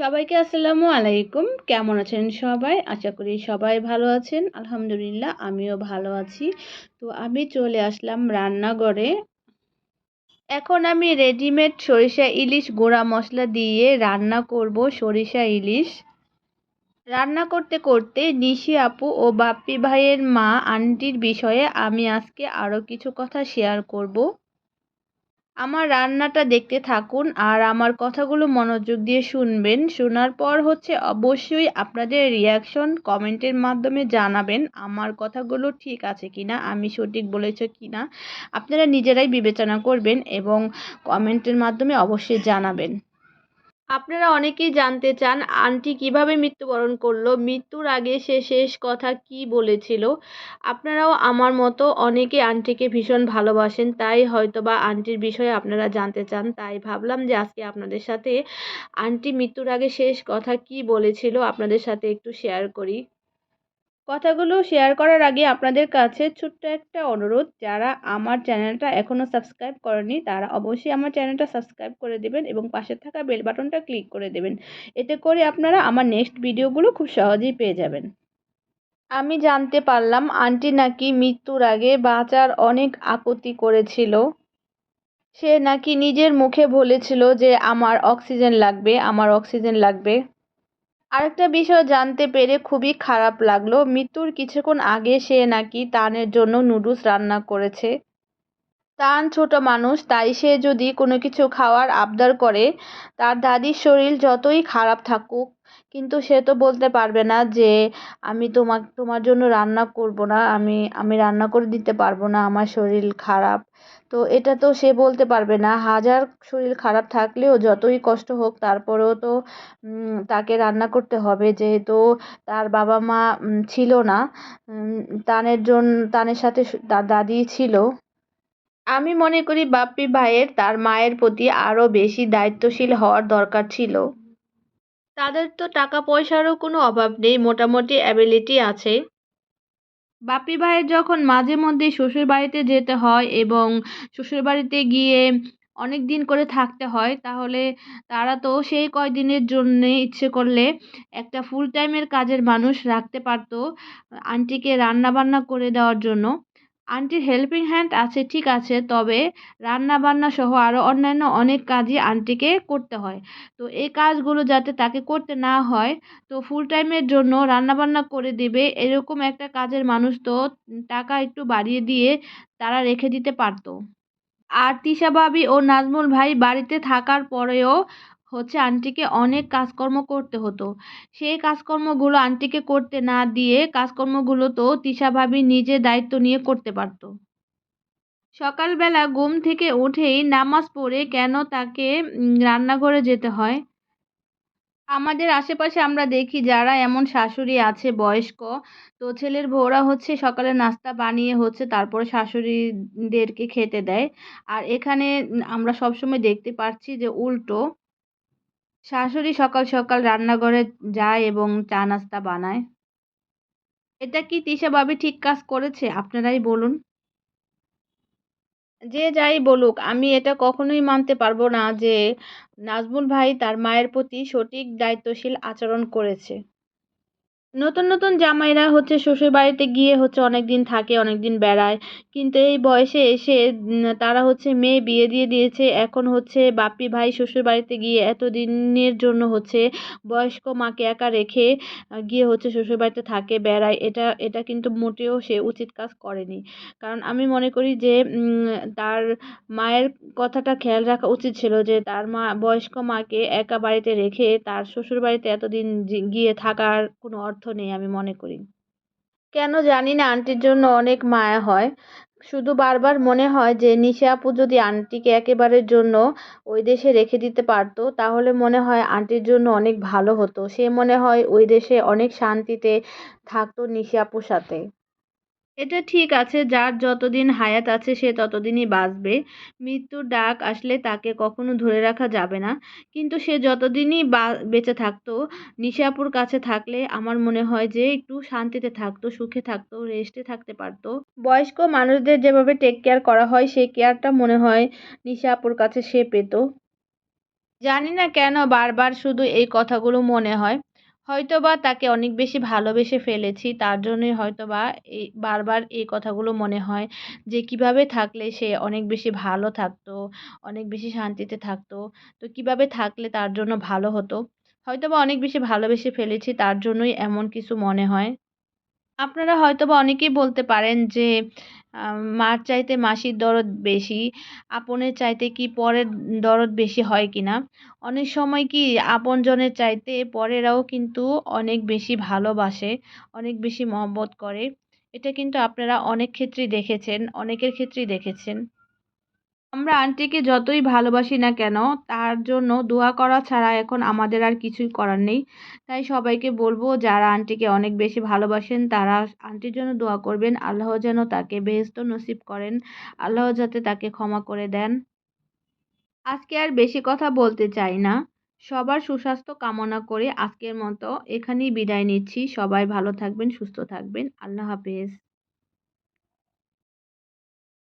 সবাইকে আসসালামু আলাইকুম। কেমন আছেন সবাই? আশা করি সবাই ভালো আছেন। আলহামদুলিল্লাহ, আমিও ভালো আছি। তো আমি চলে আসলাম রান্নাঘরে। এখন আমি রেডিমেড সরিষা ইলিশ গুঁড়া মশলা দিয়ে রান্না করব সরিষা ইলিশ। রান্না করতে করতে নিশি আপু ও বাপ্পি ভাইয়ের মা আন্টির বিষয়ে আমি আজকে আরও কিছু কথা শেয়ার করব। আমার রান্নাটা দেখতে থাকুন আর আমার কথাগুলো মনোযোগ দিয়ে শুনবেন। শোনার পর হচ্ছে অবশ্যই আপনাদের রিয়াকশন কমেন্টের মাধ্যমে জানাবেন, আমার কথাগুলো ঠিক আছে কিনা, আমি সঠিক বলেছ কি না আপনারা নিজেরাই বিবেচনা করবেন এবং কমেন্টের মাধ্যমে অবশ্যই জানাবেন। আপনারা অনেকেই জানতে চান, আন্টি কীভাবে মৃত্যুবরণ করল, মৃত্যুর আগে সে শেষ কথা কি বলেছিল? আপনারাও আমার মতো অনেকে আন্টিকে ভীষণ ভালোবাসেন, তাই হয়তো বা আন্টির বিষয়ে আপনারা জানতে চান। তাই ভাবলাম যে আজকে আপনাদের সাথে আন্টি মৃত্যুর আগে শেষ কথা কি বলেছিল, আপনাদের সাথে একটু শেয়ার করি। কথাগুলো শেয়ার করার আগে আপনাদের কাছে ছোট্ট একটা অনুরোধ, যারা আমার চ্যানেলটা এখনও সাবস্ক্রাইব করেনি, তারা অবশ্যই আমার চ্যানেলটা সাবস্ক্রাইব করে দেবেন এবং পাশে থাকা বেল বাটনটা ক্লিক করে দেবেন। এতে করে আপনারা আমার নেক্সট ভিডিওগুলো খুব সহজেই পেয়ে যাবেন। আমি জানতে পারলাম আন্টি নাকি মৃত্যুর আগে বাঁচার অনেক আপত্তি করেছিল। সে নাকি নিজের মুখে বলেছিল যে, আমার অক্সিজেন লাগবে, আমার অক্সিজেন লাগবে। আরেকটা বিষয় জানতে পেরে খুবই খারাপ লাগল। মৃত্যুর কিছুক্ষণ আগে সে নাকি তানের জন্য নুডলস রান্না করেছে। তান ছোট মানুষ, তাই সে যদি কোনো কিছু খাওয়ার আবদার করে, তার দাদির শরীর যতই খারাপ থাকুক, কিন্তু সে তো বলতে পারবে না যে, আমি তোমার তোমার জন্য রান্না করব না, আমি আমি রান্না করে দিতে পারব না, আমার শরীর খারাপ। তো এটা তো সে বলতে পারবে না। হাজার শরীর খারাপ থাকলেও যতই কষ্ট হোক তারপরেও তো তাকে রান্না করতে হবে। যেহেতু তার বাবা মা ছিল না তানের জন্য তানের সাথে দাদি ছিল। আমি মনে করি বাপ্পি ভাইয়ের, তার মায়ের প্রতি আরও বেশি দায়িত্বশীল হওয়ার দরকার ছিল। তাদের তো টাকা পয়সারও কোনো অভাব নেই, মোটামুটি অ্যাবিলিটি আছে। বাপি ভাইয়ের যখন মাঝে মধ্যে শ্বশুর বাড়িতে যেতে হয় এবং শ্বশুর বাড়িতে গিয়ে অনেক দিন করে থাকতে হয়, তাহলে তারা তো সেই কয়দিনের জন্যে ইচ্ছে করলে একটা ফুল টাইমের কাজের মানুষ রাখতে পারতো আন্টিকে রান্না বান্না করে দেওয়ার জন্য। আন্টির হেল্পিং হ্যান্ড আছে, ঠিক আছে, তবে রান্না বান্না সহ আরও অন্যান্য অনেক কাজই আন্টিকে করতে হয়। তো এই কাজগুলো যাতে তাকে করতে না হয়, তো ফুল টাইমের জন্য রান্না বান্না করে দেবে, এরকম একটা কাজের মানুষ তো টাকা একটু বাড়িয়ে দিয়ে তারা রেখে দিতে পারতো। আর তিশা ভাবি ও নাজমুল ভাই বাড়িতে থাকার পরেও হচ্ছে আন্টিকে অনেক কাজকর্ম করতে হতো। সেই কাজকর্মগুলো আন্টিকে করতে না দিয়ে কাজকর্মগুলো তো তিশা ভাবি নিজে দায়িত্ব নিয়ে করতে পারতো। সকালবেলা ঘুম থেকে উঠেই নামাজ পড়ে কেন তাকে রান্নাঘরে যেতে হয়? আমাদের আশেপাশে আমরা দেখি যারা এমন শাশুড়ি আছে বয়স্ক, তো ছেলের বউরা হচ্ছে সকালে নাস্তা বানিয়ে হচ্ছে তারপরে শাশুড়িদেরকে খেতে দেয়। আর এখানে আমরা সবসময় দেখতে পাচ্ছি যে উল্টো শাশুড়ি সকাল সকাল রান্নাঘরে যায় এবং চা নাস্তা বানায়। এটা কি তিশা ভাবি ঠিক কাজ করেছে? আপনারাই বলুন। যে যাই বলুক, আমি এটা কখনোই মানতে পারব না যে নাজমুল ভাই তার মায়ের প্রতি সঠিক দায়িত্বশীল আচরণ করেছে। নতুন নতুন জামাইরা হচ্ছে শ্বশুর বাড়িতে গিয়ে হচ্ছে অনেক দিন থাকে অনেক দিন বেড়ায়। কিন্তু এই বয়সে এসে তারা হচ্ছে মেয়ে বিয়ে দিয়ে দিয়েছে। এখন হচ্ছে বাপি ভাই শ্বশুর বাড়িতে গিয়ে এত দিনের জন্য হচ্ছে বয়স্ক মাকে একা রেখে গিয়ে হচ্ছে শ্বশুর বাড়িতে থাকে, বেড়ায়। এটা এটা কিন্তু মোটেও সে উচিত কাজ করেনি। কারণ আমি মনে করি যে তার মায়ের কথাটা খেয়াল রাখা উচিত ছিল যে, তার মা, বয়স্ক মাকে একা বাড়িতে রেখে তার শ্বশুর বাড়িতে এতদিন গিয়ে থাকার কোনো অর্থ অর্থ নেই আমি মনে করি। কেন জানি না, আন্টির জন্য অনেক মায়া হয়। শুধু বারবার মনে হয় যে, নিশা আপু যদি আন্টিকে একেবারের জন্য ওই দেশে রেখে দিতে পারতো, তাহলে মনে হয় আন্টির জন্য অনেক ভালো হতো। সে মনে হয় ওই দেশে অনেক শান্তিতে থাকতো নিশা আপুর সাথে। এটা ঠিক আছে, যার যতদিন হায়াত আছে সে ততদিনই বাঁচবে। মৃত্যুর ডাক আসলে তাকে কখনো ধরে রাখা যাবে না। কিন্তু সে যতদিনই বেঁচে থাকতো, নিশাপুর কাছে থাকলে আমার মনে হয় যে একটু শান্তিতে থাকতো, সুখে থাকতো, রেস্টে থাকতে পারতো। বয়স্ক মানুষদের যেভাবে টেক কেয়ার করা হয়, সেই কেয়ারটা মনে হয় নিশাপুর কাছে সে পেত। জানি না কেন বারবার শুধু এই কথাগুলো মনে হয়। হয়তোবা তাকে অনেক বেশি ভালোবেসে ফেলেছি, তার জন্যই হয়তোবা এই বারবার এই কথাগুলো মনে হয় যে কীভাবে থাকলে সে অনেক বেশি ভালো থাকতো, অনেক বেশি শান্তিতে থাকতো, তো কীভাবে থাকলে তার জন্য ভালো হতো? হয়তো বা অনেক বেশি ভালোবেসে ফেলেছি, তার জন্যই এমন কিছু মনে হয়। আপনারা হয়তো বা অনেকেই বলতে পারেন যে মার চাইতে মাসির দরদ বেশি, আপনের চাইতে কি পরের দরদ বেশি হয় কি না অনেক সময় কি আপনজনের চাইতে পরেরাও কিন্তু অনেক বেশি ভালোবাসে, অনেক বেশি মহব্বত করে। এটা কিন্তু আপনারা অনেক ক্ষেত্রেই দেখেছেন, অনেকের ক্ষেত্রেই দেখেছেন। আমরা আন্টিকে যতই ভালোবাসি না কেন, তার জন্য দোয়া করা ছাড়া এখন আমাদের আর কিছুই করার নেই। তাই সবাইকে বলব, যারা আন্টিকে অনেক বেশি ভালোবাসেন, তারা আন্টির জন্য দোয়া করবেন। আল্লাহ যেন তাকে বেহেস্ত নসিব করেন। আল্লাহ যাতে তাকে ক্ষমা করে দেন। আজকে আর বেশি কথা বলতে চাই না। সবার সুস্বাস্থ্য কামনা করে আজকের মতো এখানেই বিদায় নিচ্ছি। সবাই ভালো থাকবেন, সুস্থ থাকবেন। আল্লাহ হাফেজ।